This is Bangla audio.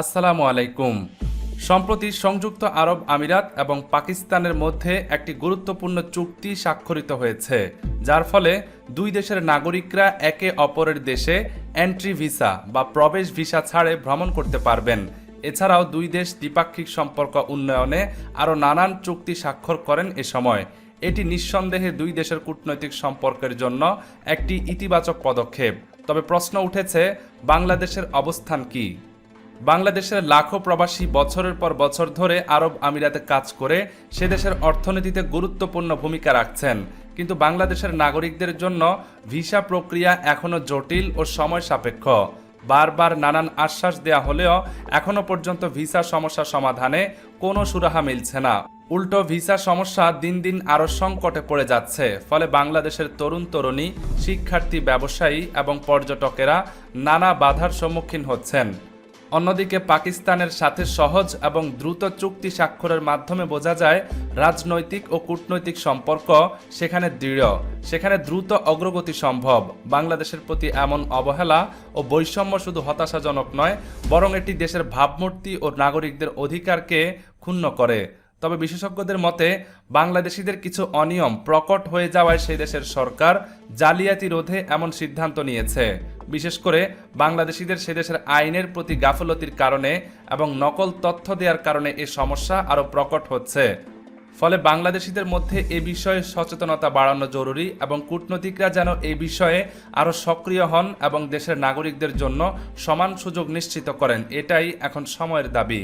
আসসালামু আলাইকুম। সম্প্রতি সংযুক্ত আরব আমিরাত এবং পাকিস্তানের মধ্যে একটি গুরুত্বপূর্ণ চুক্তি স্বাক্ষরিত হয়েছে, যার ফলে দুই দেশের নাগরিকরা একে অপরের দেশে এন্ট্রি ভিসা বা প্রবেশ ভিসা ছাড়ে ভ্রমণ করতে পারবেন। এছাড়াও দুই দেশ দ্বিপাক্ষিক সম্পর্ক উন্নয়নে আরও নানান চুক্তি স্বাক্ষর করেন এ সময়। এটি নিঃসন্দেহে দুই দেশের কূটনৈতিক সম্পর্কের জন্য একটি ইতিবাচক পদক্ষেপ। তবে প্রশ্ন উঠেছে, বাংলাদেশের অবস্থান কী? বাংলাদেশের লাখো প্রবাসী বছরের পর বছর ধরে আরব আমিরাতে কাজ করে সে দেশের অর্থনীতিতে গুরুত্বপূর্ণ ভূমিকা রাখছেন। কিন্তু বাংলাদেশের নাগরিকদের জন্য ভিসা প্রক্রিয়া এখনও জটিল ও সময় সাপেক্ষ। বারবার নানান আশ্বাস দেয়া হলেও এখনও পর্যন্ত ভিসা সমস্যা সমাধানে কোনো সুরাহা মিলছে না। উল্টো ভিসা সমস্যা দিন দিন আরও সংকটে পড়ে যাচ্ছে। ফলে বাংলাদেশের তরুণ তরুণী, শিক্ষার্থী, ব্যবসায়ী এবং পর্যটকেরা নানা বাধার সম্মুখীন হচ্ছেন। অন্যদিকে পাকিস্তানের সাথে সহজ এবং দ্রুত চুক্তি স্বাক্ষরের মাধ্যমে বোঝা যায়, রাজনৈতিক ও কূটনৈতিক সম্পর্ক সেখানে দৃঢ়, সেখানে দ্রুত অগ্রগতি সম্ভব। বাংলাদেশের প্রতি এমন অবহেলা ও বৈষম্য শুধু হতাশাজনক নয়, বরং এটি দেশের ভাবমূর্তি ও নাগরিকদের অধিকারকে ক্ষুণ্ণ করে। তবে বিশেষজ্ঞদের মতে, বাংলাদেশিদের কিছু অনিয়ম প্রকট হয়ে যাওয়ায় সেই দেশের সরকার জালিয়াতি রোধে এমন সিদ্ধান্ত নিয়েছে। বিশেষ করে বাংলাদেশিদের সে দেশের আইনের প্রতি গাফলতির কারণে এবং নকল তথ্য দেওয়ার কারণে এ সমস্যা আরও প্রকট হচ্ছে। ফলে বাংলাদেশিদের মধ্যে এ বিষয়ে সচেতনতা বাড়ানো জরুরি এবং কূটনৈতিকরা যেন এ বিষয়ে আরও সক্রিয় হন এবং দেশের নাগরিকদের জন্য সমান সুযোগ নিশ্চিত করেন, এটাই এখন সময়ের দাবি।